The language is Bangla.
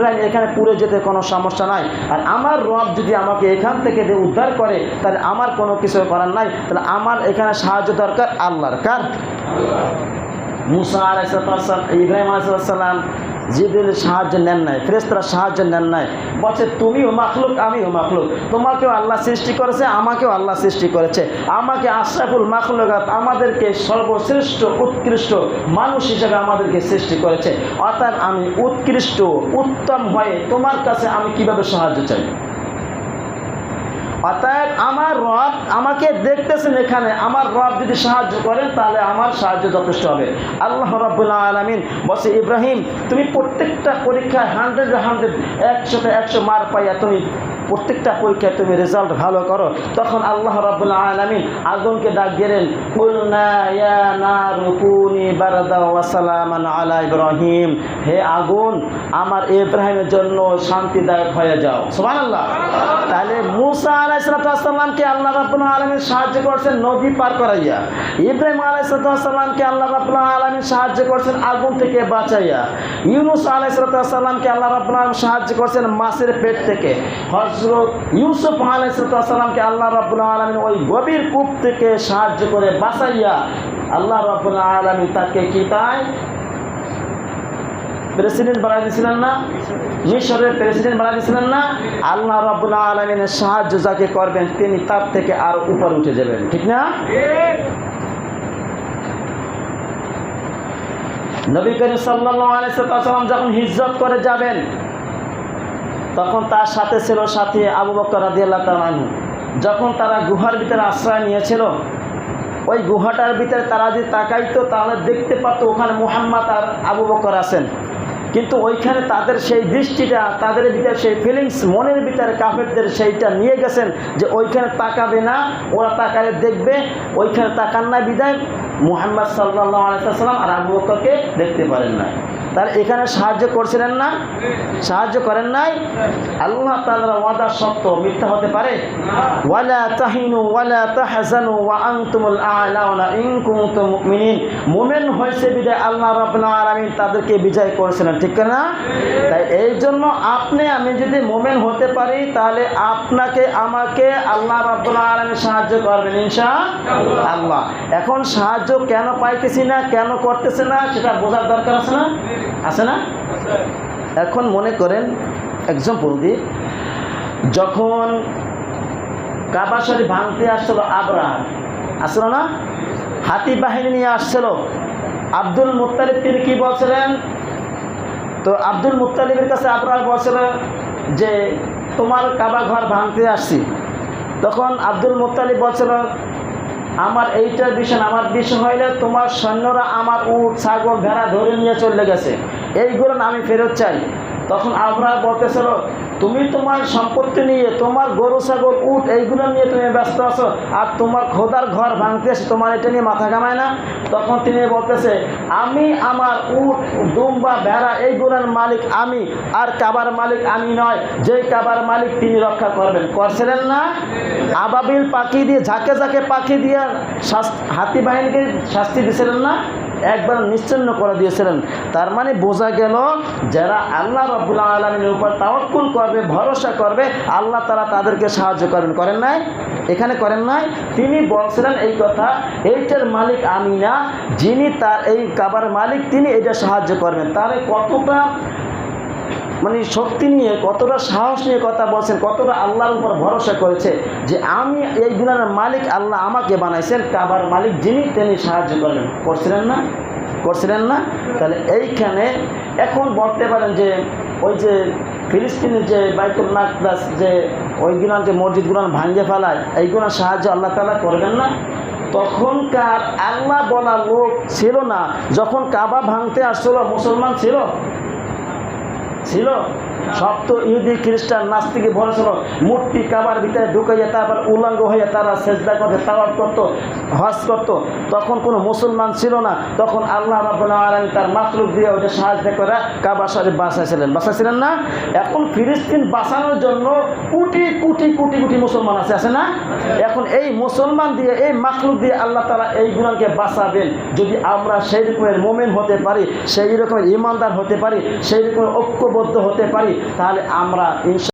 ইব্রাহিম এখানে পুড়ে যেতে কোনো সমস্যা নাই। আর আমার রব যদি আমাকে এখান থেকে উদ্ধার করে, তাহলে আমার কোনো কিছু করার নাই। তাহলে আমার এখানে সাহায্য দরকার আল্লাহর কার? মুসা আলাইসালাম ইব্রাহিম আলাইসাল্লাম জিবরিলের সাহায্য নেন নাই ফ্রেস্তরা সাহায্য নেন নাই। বলছে, তুমিও মাখলুক, আমিও মাখলুক। তোমাকেও আল্লাহ সৃষ্টি করেছে, আমাকেও আল্লাহ সৃষ্টি করেছে। আমাকে আশরাফুল মাখলুকাত আমাদেরকে সর্বশ্রেষ্ঠ, উৎকৃষ্ট মানুষ হিসেবে আমাদেরকে সৃষ্টি করেছে। অর্থাৎ আমি উৎকৃষ্ট, উত্তম হয়ে তোমার কাছে আমি কীভাবে সাহায্য চাই? অতএব আমার রব আমাকে দেখতেছেন এখানে, আমার রব যদি সাহায্য করেন, তাহলে আমার সাহায্য যথেষ্ট হবে। আল্লাহ রব্বুল্লাহ আলমিন বসে ইব্রাহিম, তুমি প্রত্যেকটা পরীক্ষায় হান্ড্রেড হান্ড্রেড একশোতে একশো মার পাইয়া তুমি প্রত্যেকটা পরীক্ষায় তুমি রেজাল্ট ভালো করো, তখন আল্লাহ রব্বুল্লাহ আলমিন আগুনকে ডাক দিলেন আলা ইব্রাহিম। হে আগুন, আমার ইব্রাহিমের জন্য শান্তিদায়ক হয়ে যাও। সোমান আল্লাহ তাহলে মুসা আলাইসালামকে আল্লাহ রাবুল আলমীর সাহায্য করছেন নদী পার করাইয়া। ইব্রাহিম আলাইসালামকে আল্লাহ রাবুল আলমীর সাহায্য করছেন আগুন থেকে বাঁচাইয়া। ইউনুস আলাইসালামকে আল্লাহ রাবুল আলম সাহায্য করছেন মাছের পেট থেকে। হজরত ইউসুফ আলাইসালামকে আল্লাহ রাবুল আলমিন ওই গভীর কূপ থেকে সাহায্য করে বাঁচাইয়া আল্লাহ রাবুল আলমী তাকে কি তাই? প্রেসিডেন্ট বানাই দিয়েছিলেন না? মিশরের প্রেসিডেন্ট বানাই দিয়েছিলেন না? আল্লাহ রাবুল্লাহ আলমিনের সাহায্য যাকে করবেন, তিনি তার থেকে আর উপর উঠে যাবেন। ঠিক না? নবী করিম সাল্লাম যখন হিজরত করে যাবেন তখন তার সাথে ছিল সাথী আবু বকর রাদিয়াল্লাহ তালু যখন তারা গুহার ভিতরে আশ্রয় নিয়েছিল, ওই গুহাটার ভিতরে তারা যদি তাকাইতো, তাহলে দেখতে পারতো ওখানে মুহাম্মদ আর আবু বকর আছেন। কিন্তু ওইখানে তাদের সেই দৃষ্টিটা, তাদের ভিতরে সেই ফিলিংস মনের ভিতরে কাফেরদের সেইটা নিয়ে গেছেন যে ওইখানে তাকাবে না, ওরা তাকালে দেখবে, ওইখানে তাকান না বিদায় মুহাম্মদ সাল্লাহ আলাইসাল্লাম আর আবু বকরকে দেখতে পারেন না তার এখানে সাহায্য করছিলেন না? সাহায্য করেন নাই? আল্লাহ তাআলার ওয়াদা সত্য, মিথ্যা হতে পারে? ওয়ালা তাহিনু ওয়া হয়েছে বিদায় আল্লাহ রাব্বুল তাদেরকে বিজয় করেছিলেন, ঠিক না? তাই এই জন্য আপনি, আমি যদি মুমিন হতে পারি, তাহলে আপনাকে, আমাকে আল্লাহ রাব্বুল আলামিন সাহায্য করবেন, ইনশাআল্লাহ। আল্লাহ এখন সাহায্য কেন পাইতেছি না, কেন করতেছে না, সেটা বোঝার দরকার আছে না? আছে না? এখন মনে করেন এক্সাম্পল দিই যখন কাবা শরীফ ভাঙতে আসছিল আবরাহ আসলো না? হাতি বাহিনী নিয়ে আসছিল। আব্দুল মুত্তালিব তিনি কী বলছিলেন? তো আব্দুল মুত্তালিবের কাছে আবরাহ বলছিলেন যে, তোমার কাবা ঘর ভাঙতে আসছি। তখন আব্দুল মুত্তালিব বলছিল আমার এইটার বিষয়, আমার বিষয় হইলে তোমার সৈন্যরা আমার উট, ছাগল, ভেড়া ধরে নিয়ে চলে গেছে। এইগুলো আমি ফেরত চাই। তখন আমরা বলতেছিল তুমি তোমার সম্পত্তি নিয়ে, তোমার গরু, ছাগল, উট, এইগুলো নিয়ে তুমি ব্যস্ত আছো আর তোমার খোদার ঘর ভাঙতে এসে তোমার এটা নিয়ে মাথা কামায় না? তখন তিনি বলতেছে, আমি, আমার উট দুম্বা ভেড়া, এইগুলোর মালিক আমি আর কাবার মালিক আমি নয়। যেই কাবার মালিক তিনি রক্ষা করবেন। করছিলেন না? আবাবিল পাখি দিয়ে, ঝাঁকে ঝাঁকে পাখি দিয়ে হাতি বাহিনীকে শাস্তি দিয়েছিলেন না? একবার নিশ্চিন্ন করে দিয়েছিলেন। তার মানে বোঝা গেল, যারা আল্লাহ রব্বুল আলমীর উপর তাওয়াক্কুল করবে, ভরসা করবে, আল্লাহ তারা তাদেরকে সাহায্য করবেন করেন নাই? এখানে করেন নাই? তিনি বলছিলেন এই কথা, এইটার মালিক আমি না, যিনি তার এই কাবার মালিক, তিনি এটা সাহায্য করবেন। তাহলে কতটা মানে শক্তি নিয়ে, কতটা সাহস নিয়ে কথা বলছেন, কতটা আল্লাহর উপর ভরসা করেছে যে আমি এই গুণার মালিক আল্লাহ আমাকে বানাইছেন, কাবার মালিক যিনি, তিনি সাহায্য করলেন। করছিলেন না? করছিলেন না? তাহলে এইখানে এখন বলতে পারেন যে ওই যে ফিলিস্তিনের যে বাইকুল নাকদাস যে ওই ওইগুলান যে মসজিদ মসজিদগুলান ভাঙ্গে ফেলায় এইগুলোর সাহায্য আল্লাহ তালা করবেন না? তখনকার আল্লাহ বলা লোক ছিল না। যখন কাবা ভাঙতে আসছিল, মুসলমান ছিল? ছিল ইহুদি খ্রিস্টান নাস্তিকে ভরেছিল মূর্তি কাবার ভিতরে ঢুকাইয়া তারপর উলঙ্গ তারা সেজদা করতে তাওয়ার হজ তখন কোনো মুসলমান ছিল না। তখন আল্লাহ তার মাতলুক দিয়ে সাহায্য করে বাঁচাইছিলেন। বাঁচাইছিলেন না? এখন ফিলিস্তিন বাঁচানোর জন্য কোটি কোটি কোটি কোটি মুসলমান আছে আছে না? এখন এই মুসলমান দিয়ে, এই মাকলুক দিয়ে আল্লাহ তালা এই বাঁচাবেন। যদি আমরা সেই রকমের মোমেন হতে পারি, সেই রকমের ইমানদার হতে পারি, সেই রকমের ঐক্যবদ্ধ হতে পারি তাহলে আমরা